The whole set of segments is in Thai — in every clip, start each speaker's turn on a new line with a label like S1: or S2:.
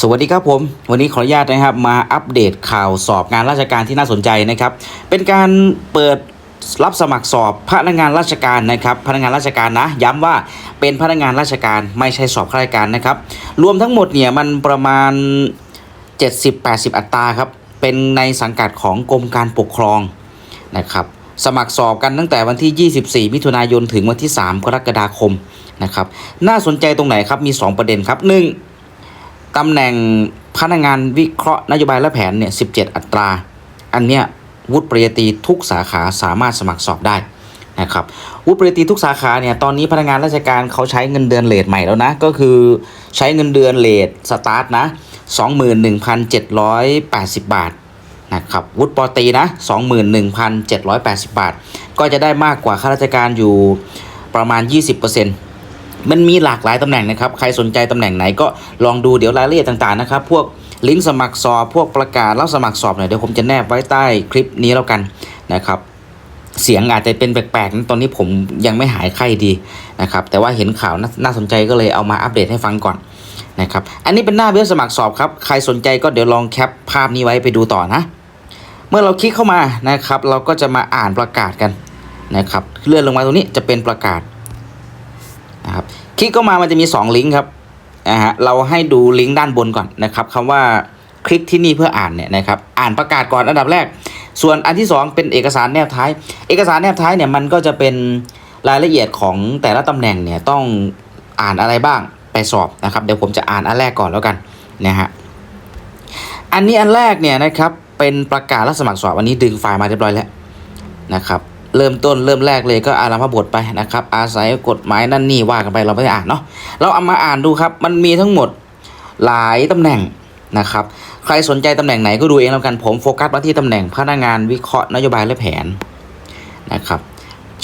S1: สวัสดีครับผม วันนี้ขออนุญาตนะครับมาอัปเดตข่าวสอบงานราชการที่น่าสนใจนะครับ เป็นการเปิดรับสมัครสอบพนักงานราชการนะครับ พนักงานราชการนะ ย้ำว่าเป็นพนักงานราชการไม่ใช่สอบข้าราชการนะครับ รวมทั้งหมดเนี่ยมันประมาณ 70-80 อัตราครับ เป็นในสังกัดของกรมการปกครองนะครับ สมัครสอบกันตั้งแต่วันที่ 24 มิถุนายนถึงวันที่ 3 กรกฎาคมนะครับ น่าสนใจตรงไหนครับมี 2 ประเด็นครับ 1 ตำแหน่งพนักงานวิเคราะห์นโยบายและแผนเนี่ย17 อัตรา อันเนี้ยวุฒิปริญญาตรีทุกสาขาสามารถสมัครสอบได้นะครับวุฒิปริญญาตรีทุกสาขาเนี่ยตอนนี้พนักงานราชการเขาใช้เงินเดือนเลทใหม่แล้วนะ ก็คือใช้เงินเดือนเลทสตาร์ทนะ21,780 บาทนะครับวุฒิปอตีนะ 21,780 บาท ก็จะได้มากกว่าข้าราชการอยู่ประมาณ 20% มันมีหลากหลายตำแหน่งนะครับ ใครสนใจตำแหน่งไหนก็ลองดูเดี๋ยวรายละเอียดต่างๆนะครับ พวกลิงก์สมัครสอบ พวกประกาศรับสมัครสอบเนี่ยเดี๋ยวผมจะแนบไว้ใต้คลิปนี้แล้วกันนะครับ เสียงอาจจะเป็นแปลกๆนะตอนนี้ผมยังไม่หายไข้ดีนะครับ แต่ว่าเห็นข่าวน,น่าสนใจก็เลยเอามาอัปเดตให้ฟังก่อนนะครับ อันนี้เป็นหน้าเว็บสมัครสอบครับ ใครสนใจก็เดี๋ยวลองแคปภาพนี้ไว้ไปดูต่อนะ เมื่อเราคลิกเข้ามานะครับ เราก็จะมาอ่านประกาศกันนะครับ เลื่อนลงมาตรงนี้จะเป็นประกาศ นะครับคลิกเข้ามามันจะมี 2 ลิงก์ครับนะฮะเราให้ดูลิงก์ด้านบนก่อนนะครับคำว่าคลิกที่นี่เพื่ออ่านเนี่ยนะครับอ่านประกาศก่อนอันดับแรก ส่วนอันที่ 2 เป็นเอกสารแนบท้าย เอกสารแนบท้ายเนี่ยมันก็จะเป็นรายละเอียดของแต่ละตำแหน่งเนี่ยต้องอ่านอะไรบ้างไปสอบนะครับเดี๋ยวผมจะอ่านอันแรกก่อนแล้วกันนะฮะอันนี้อันแรกเนี่ยนะครับเป็นประกาศรับสมัครสอบอันนี้ดึงไฟล์มาเรียบร้อยแล้วนะครับ เริ่มต้นเริ่มแรกเลยก็อารัมพบทไปนะครับ อาศัยกฎหมายนั่นนี่ว่ากันไปเราไม่ได้อ่านเนาะเราเอามาอ่านดูครับ มันมีทั้งหมดหลายตำแหน่งนะครับใครสนใจตำแหน่งไหนก็ดูเองแล้วกันผมโฟกัสมาที่ตำแหน่งพนักงานวิเคราะห์นโยบายและแผนนะครับ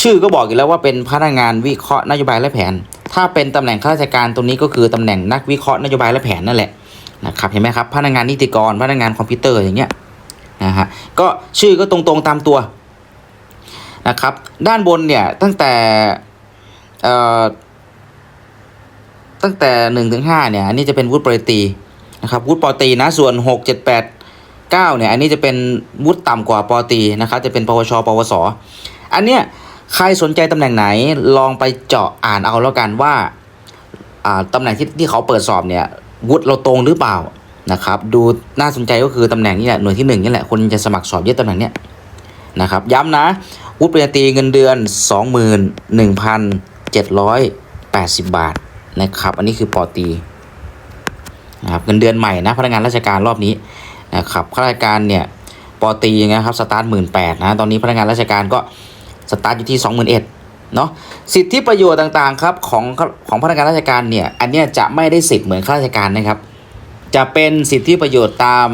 S1: ชื่อก็บอกอยู่แล้วว่าเป็นพนักงานวิเคราะห์นโยบายและแผน ถ้าเป็นตำแหน่งข้าราชการตรงนี้ก็คือตำแหน่งนักวิเคราะห์นโยบายและแผนนั่นแหละนะครับเห็นไหมครับพนักงานนิติกรพนักงานคอมพิวเตอร์อย่างเงี้ยนะฮะก็ชื่อก็ตรงๆตามตัว นะครับ ด้านบนเนี่ยตั้งแต่ตั้งแต่หนึ่งถึงห้าเนี่ยอันนี้จะเป็นวุฒิปริตีนะครับวุฒิปอตีนะส่วนหกเจ็ดแปดเก้าเนี่ยอันนี้จะเป็นวุฒิต่ำกว่าปอตีนะครับจะเป็นปวช ปวส อันเนี้ยใครสนใจตำแหน่งไหนลองไปเจาะอ่านเอาแล้วกันว่าตำแหน่งที่ที่เขาเปิดสอบเนี่ยวุฒิเราตรงหรือเปล่านะครับดูน่าสนใจก็คือตำแหน่งนี้แหละหน่วยที่หนึ่งนี่แหละคนจะสมัครสอบเยอะตำแหน่งเนี้ยนะครับย้ำนะ วุฒิปริญญาตรีเงินเดือน 21,780 บาทนะครับ อันนี้คือปอตีนะครับเงินเดือนใหม่นะพนักงานราชการรอบนี้นะครับข้าราชการเนี่ยปอตีนะครับสตาร์ทหมื่นแปดนะตอนนี้พนักงานราชการก็สตาร์ทอยู่ที่21,000เนาะสิทธิประโยชน์ต่างๆครับของของพนักงานราชการเนี่ยอันเนี้ยจะไม่ได้สิทธิ์เหมือนข้าราชการนะครับ จะเป็นสิทธิประโยชน์ตาม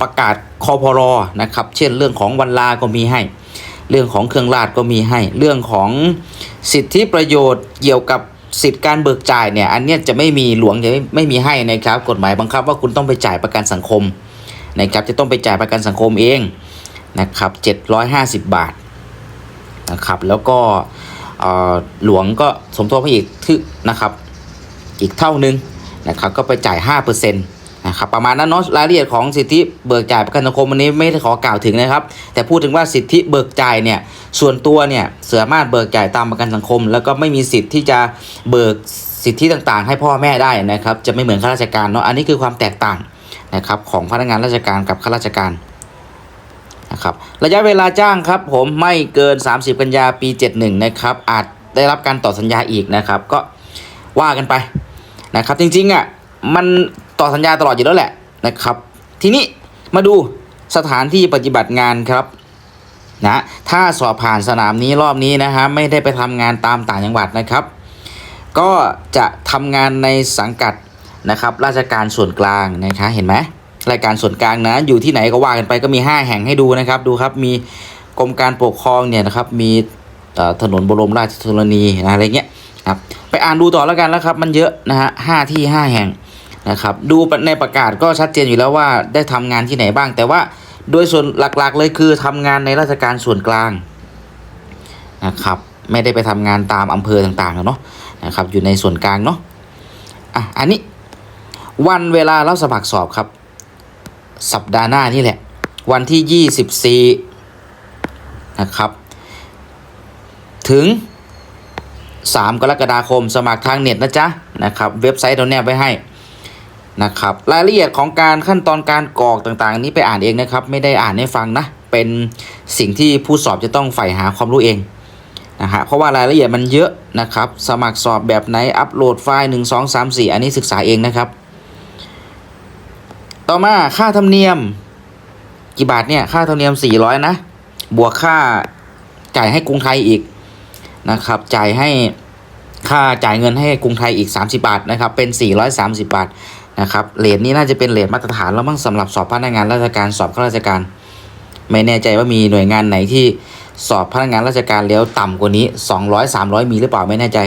S1: ประกาศคอพรนะครับ เช่นเรื่องของวันลาก็มีให้ เรื่องของเครื่องราชก็มีให้ เรื่องของสิทธิประโยชน์เกี่ยวกับสิทธิการเบิกจ่ายเนี่ย อันเนี้ยจะไม่มีหลวงจะไม่ไม่มีให้นะครับ กฎหมายบังคับว่าคุณต้องไปจ่ายประกันสังคมนะครับ จะต้องไปจ่ายประกันสังคมเองนะครับ 750 บาทนะครับ แล้วก็หลวงก็สมทบให้อีกทึนะครับ อีกเท่านึงนะครับ ก็ไปจ่าย5%นะครับประมาณนั้นเนาะรายละเอียดของสิทธิเบิกจ่ายประกันสังคมวันนี้ไม่ได้ขอกล่าวถึงนะครับ แต่พูดถึงว่าสิทธิเบิกจ่ายเนี่ยส่วนตัวเนี่ยสามารถเบิกจ่ายตามประกันสังคม แล้วก็ไม่มีสิทธิ์ที่จะเบิกสิทธิต่างๆ ให้พ่อแม่ได้นะครับจะไม่เหมือนข้าราชการเนาะอันนี้คือความแตกต่างนะครับของพนักงานราชการกับข้าราชการนะครับระยะเวลาจ้างครับผมไม่เกิน 30 กันยาปี 71นะครับอาจได้รับการต่อสัญญาอีกนะครับก็ว่ากันไปนะครับจริงๆอะมัน ต่อสัญญาตลอดอยู่แล้วแหละนะครับ ทีนี้มาดูสถานที่ปฏิบัติงานครับนะถ้าสอบผ่านสนามนี้รอบนี้นะฮะไม่ได้ไปทำงานตามต่างจังหวัดนะครับ ก็จะทำงานในสังกัดนะครับ ราชการส่วนกลางนะคะเห็นไหมรายการส่วนกลางนะ อยู่ที่ไหนก็ว่ากันไปก็มี 5 แห่งให้ดูนะครับ ดูครับมีกรมการปกครองเนี่ยนะครับมีถนนบรมราชชนนีนะอะไรเงี้ยครับไปอ่านดูต่อแล้วกันแล้วครับ มันเยอะนะฮะห้าที่5แห่ง นะครับดูในประกาศก็ชัดเจนอยู่แล้วว่าได้ทำงานที่ไหนบ้าง แต่ว่าโดยส่วนหลักๆเลยคือทำงานในราชการส่วนกลางนะครับไม่ได้ไปทำงานตามอำเภอต่างๆเนาะนะครับอยู่ในส่วนกลางเนาะอะอันนี้วันเวลารับสมัครสอบครับ สัปดาห์หน้านี่แหละ วันที่ 24 นะครับ ถึง 3 กรกฎาคมสมัครทางเน็ตนะจ๊ะนะครับ เว็บไซต์เราแนบไว้ให้ นะครับรายละเอียดของการขั้นตอนการกรอกต่างๆ นี้ไปอ่านเองนะครับ ไม่ได้อ่านให้ฟังนะ เป็นสิ่งที่ผู้สอบจะต้องใฝ่หาความรู้เองนะฮะเพราะว่ารายละเอียดมันเยอะนะครับ สมัครสอบแบบไหนอัปโหลดไฟล์ 1 2 3 4 อันนี้ศึกษาเองนะครับ ต่อมาค่าธรรมเนียมกี่บาทเนี่ยค่าธรรมเนียม 400 นะ บวกค่าจ่ายให้กรุงไทยอีกนะครับจ่ายให้ค่าจ่ายเงินให้กรุงไทยอีก 30 บาทนะครับเป็น 430 บาท นะครับเลทนี้น่าจะเป็นเลทมาตรฐานแล้วมั้งสำหรับสอบพนักงานราชการสอบข้าราชการ ไม่แน่ใจว่ามีหน่วยงานไหนที่สอบพนักงานราชการแล้วต่ำกว่านี้ 200 300 มีหรือเปล่าไม่แน่ใจ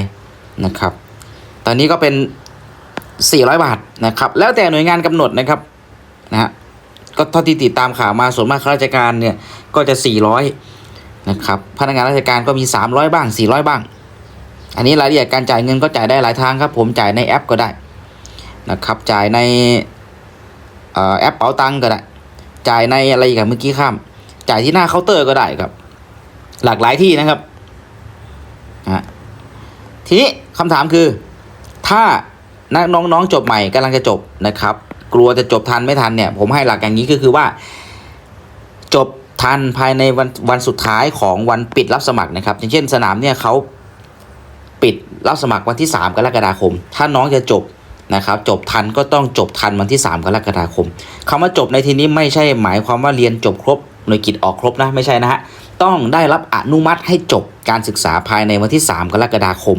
S1: นะครับ ตอนนี้ก็เป็น 400 บาทนะครับ แล้วแต่หน่วยงานกำหนดนะครับนะฮะก็เท่าที่ติดตามข่าวมาส่วนมากข้าราชการเนี่ยก็จะ 400นะครับพนักงานราชการก็มี 300 บ้าง 400 บ้าง อันนี้รายละเอียดการจ่ายเงินก็จ่ายได้หลายทางครับ ผมจ่ายในแอปก็ได้ นะครับ จ่ายในอแอปเป๋าตังก็ได้ จ่ายในอะไรกันเมื่อกี้ข้าม จ่ายที่หน้าเคาน์เตอร์ก็ได้ครับ หลากหลายที่นะครับนะฮะทีนี้คำถามคือ ถ้านักน้องๆจบใหม่กำลังจะจบนะครับ กลัวจะจบทันไม่ทันเนี่ย ผมให้หลักอย่างนี้ก็คือว่า จบทันภายในวันวันสุดท้ายของวันปิดรับสมัครนะครับ อย่างเช่นสนามเนี่ยเขาปิดรับสมัครวันที่ 3 กรกฎาคม ถ้าน้องจะจบ นะครับจบทันก็ต้องจบทันวันที่ 3 กรกฎาคมคำว่าจบในที่นี้ไม่ใช่หมายความว่าเรียนจบครบหน่วยกิจออกครบนะไม่ใช่นะฮะต้องได้รับอนุมัติให้จบการศึกษาภายในวันที่ 3 กรกฎาคม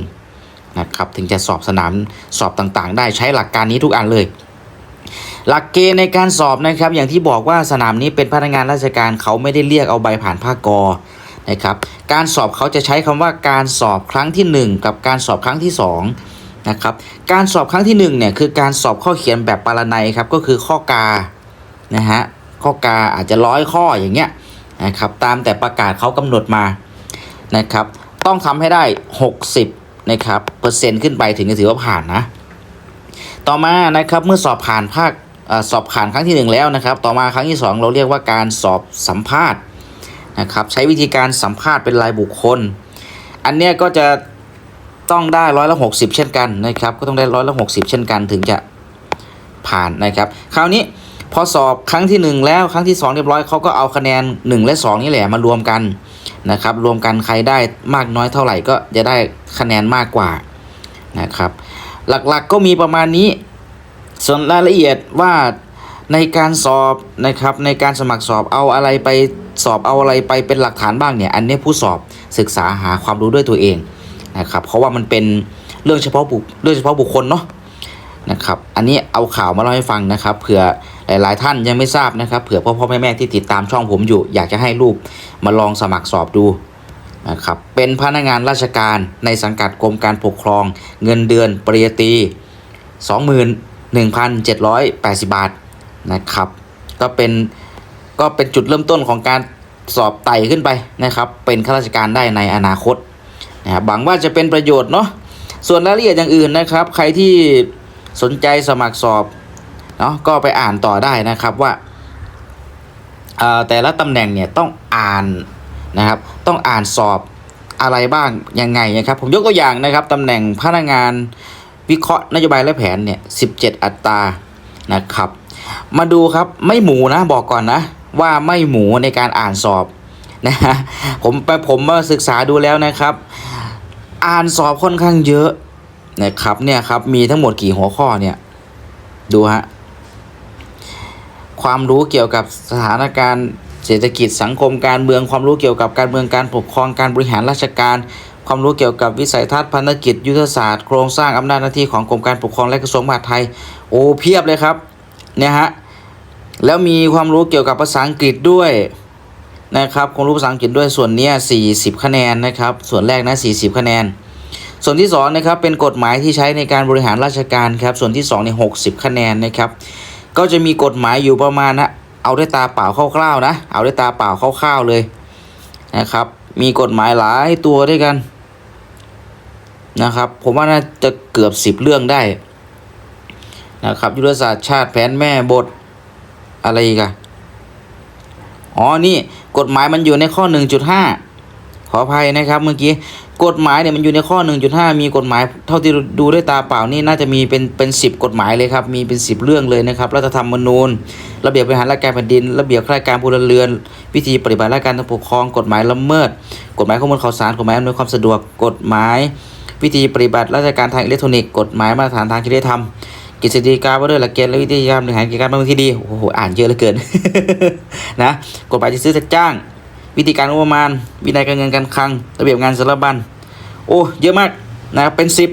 S1: นะครับถึงจะสอบสนามสอบต่างๆ ได้ใช้หลักการนี้ทุกอันเลย หลักเกณฑ์ในการสอบนะครับอย่างที่บอกว่าสนามนี้เป็นพนักงานราชการเขาไม่ได้เรียกเอาใบผ่านภาคกอนะครับการสอบเขาจะใช้คำว่าการสอบครั้งที่ 1 กับการสอบครั้งที่ 2 นะครับการสอบครั้งที่1เนี่ยคือการสอบข้อเขียนแบบปารนัยครับก็คือข้อกานะฮะข้อกาอาจจะร้อยข้ออย่างเงี้ยนะครับตามแต่ประกาศเขากำหนดมานะครับต้องทำให้ได้ 60นะครับเปอร์เซ็นต์ขึ้นไปถึงจะถือว่าผ่านนะต่อมานะครับเมื่อสอบผ่านภาคอสอบผ่านครั้งที่ 1 แล้วนะครับ ต่อมาครั้งที่ 2 เราเรียกว่าการสอบสัมภาษณ์นะครับใช้วิธีการสัมภาษณ์เป็นรายบุคคล อันเนี้ยก็จะ ต้องได้ร้อยละหกสิบเช่นกันนะครับก็ต้องได้ร้อยละหกสิบเช่นกันถึงจะผ่านนะครับ คราวนี้พอสอบครั้งที่ 1 แล้วครั้งที่ 2 เรียบร้อยเขาก็เอาคะแนน 1 และ 2 นี่แหละมารวมกันนะครับ รวมกันใครได้มากน้อยเท่าไหร่ก็จะได้คะแนนมากกว่านะครับ หลักๆก็มีประมาณนี้ ส่วนรายละเอียดว่าในการสอบนะครับในการสมัครสอบเอาอะไรไปสอบเอาอะไรไปเป็นหลักฐานบ้างเนี่ยอันนี้ผู้สอบศึกษาหาความรู้ด้วยตัวเอง นะครับเพราะว่ามันเป็นเรื่องเฉพาะบุคเรื่องเฉพาะบุคคลเนาะนะครับอันนี้เอาข่าวมาเล่าให้ฟังนะครับเผื่อหลาย ๆ ท่านยังไม่ทราบนะครับเผื่อพ่อพ่อแม่แม่ที่ติดตามช่องผมอยู่ อยากจะให้ลูกมาลองสมัครสอบดูนะครับเป็นพนักงานราชการในสังกัดกรมการปกครอง เงินเดือนปริญญาตรี21,780 บาทนะครับก็เป็นก็เป็นจุดเริ่มต้นของการสอบไต่ขึ้นไปนะครับ เป็นข้าราชการได้ในอนาคต นะครับหวังว่าจะเป็นประโยชน์เนาะส่วนรายละเอียดอย่างอื่นนะครับ ใครที่สนใจสมัครสอบเนาะก็ไปอ่านต่อได้นะครับว่าแต่ละตำแหน่งเนี่ยต้องอ่านนะครับ ต้องอ่านสอบอะไรบ้างยังไงนะครับ ผมยกตัวอย่างนะครับตำแหน่งพนักงานวิเคราะห์นโยบายและแผนเนี่ย17 อัตรานะครับ มาดูครับไม่หมูนะบอกก่อนนะว่าไม่หมูในการอ่านสอบ นะฮะผมไปผมมาศึกษาดูแล้วนะครับ อ่านสอบค่อนข้างเยอะนะครับเนี่ยครับมีทั้งหมดกี่หัวข้อเนี่ยดูฮะความรู้เกี่ยวกับสถานการณ์เศรษฐกิจสังคมการเมืองความรู้เกี่ยวกับการเมืองการปกครองการบริหารราชการ ความรู้เกี่ยวกับวิสัยทัศน์พันธกิจ ยุทธศาสตร์โครงสร้างอำนาจหน้าที่ของกรมการปกครองและกระทรวงมหาดไทยโอ้เพียบเลยครับเนี่ยฮะแล้วมีความรู้เกี่ยวกับภาษาอังกฤษด้วย นะครับความรู้ภาษาอังกฤษด้วยส่วนนี้40 คะแนนนะครับ ส่วนแรกนะ 40 คะแนน ส่วนที่2นะครับเป็นกฎหมายที่ใช้ในการบริหารราชการครับ ส่วนที่2ใน60 คะแนนนะครับ ก็จะมีกฎหมายอยู่ประมาณนะเอาด้วยตาเปล่าคร่าวๆนะ เอาด้วยตาเปล่าคร่าวๆเลยนะครับ มีกฎหมายหลายตัวด้วยกันนะครับ ผมว่าน่าจะเกือบ 10 เรื่องได้นะครับยุทธศาสตร์ชาติแผนแม่บทอะไรกอะอ๋อนี่ กฎหมายมันอยู่ในข้อ 1.5 ขออภัยนะครับเมื่อกี้กฎหมายเนี่ยมันอยู่ในข้อ 1.5 มีกฎหมายเท่าที่ดูด้วยตาเปล่านี่น่าจะมีเป็นเป็นสิบกฎหมายเลยครับ มีเป็น 10 เรื่องเลยนะครับรัฐธรรมนูญ ระเบียบบริหารราชการแผ่นดิน ระเบียบข้าราชการพลเรือน วิธีปฏิบัติราชการทางปกครอง กฎหมายละเมิด กฎหมายข้อมูลข่าวสาร กฎหมายอำนวยความสะดวก กฎหมาย วิธีปฏิบัติราชการทางอิเล็กทรอนิกส์ กฎหมายมาตรฐานทางจริยธรรม กฤษฎีกาว่าด้วยหลักเกณฑ์และวิธีการบริหารกิจการบ้านเมืองที่ดีโอ้โหอ่านเยอะเหลือเกินนะกฎหมายจะซื้อจัดจ้าง วิธีการงบประมาณ วินัยการเงินการคลัง ระเบียบงานสารบัญโอ้เยอะมากนะครับเป็นสิบ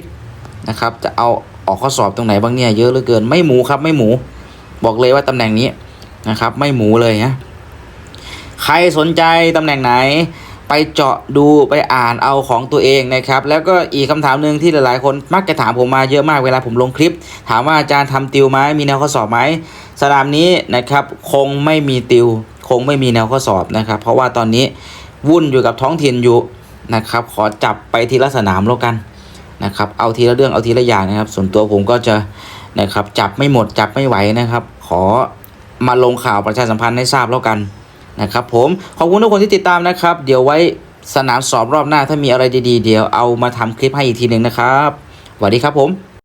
S1: นะครับจะเอาออกข้อสอบตรงไหนบ้างเนี่ยเยอะเหลือเกินไม่หมูครับไม่หมู บอกเลยว่าตำแหน่งนี้นะครับไม่หมูเลยนะใครสนใจตำแหน่งไหน ไปเจาะดูไปอ่านเอาของตัวเองนะครับ แล้วก็อีกคำถามหนึ่งที่หลายๆ คนมักจะถามผมมาเยอะมากเวลาผมลงคลิป ถามว่าอาจารย์ทำติวไหมมีแนวข้อสอบไหมสนามนี้นะครับคงไม่มีติว คงไม่มีแนวข้อสอบนะครับ เพราะว่าตอนนี้วุ่นอยู่กับท้องถิ่นอยู่นะครับ ขอจับไปทีละสนามแล้วกันนะครับ เอาทีละเรื่องเอาทีละอย่างนะครับ ส่วนตัวผมก็จะนะครับจับไม่หมดจับไม่ไหวนะครับ ขอมาลงข่าวประชาสัมพันธ์ให้ทราบแล้วกัน นะครับผมขอบคุณทุกคนที่ติดตามนะครับ เดี๋ยวไว้สนามสอบรอบหน้าถ้ามีอะไรดีๆ เดี๋ยวเอามาทำคลิปให้อีกทีหนึ่งนะครับสวัสดีครับผม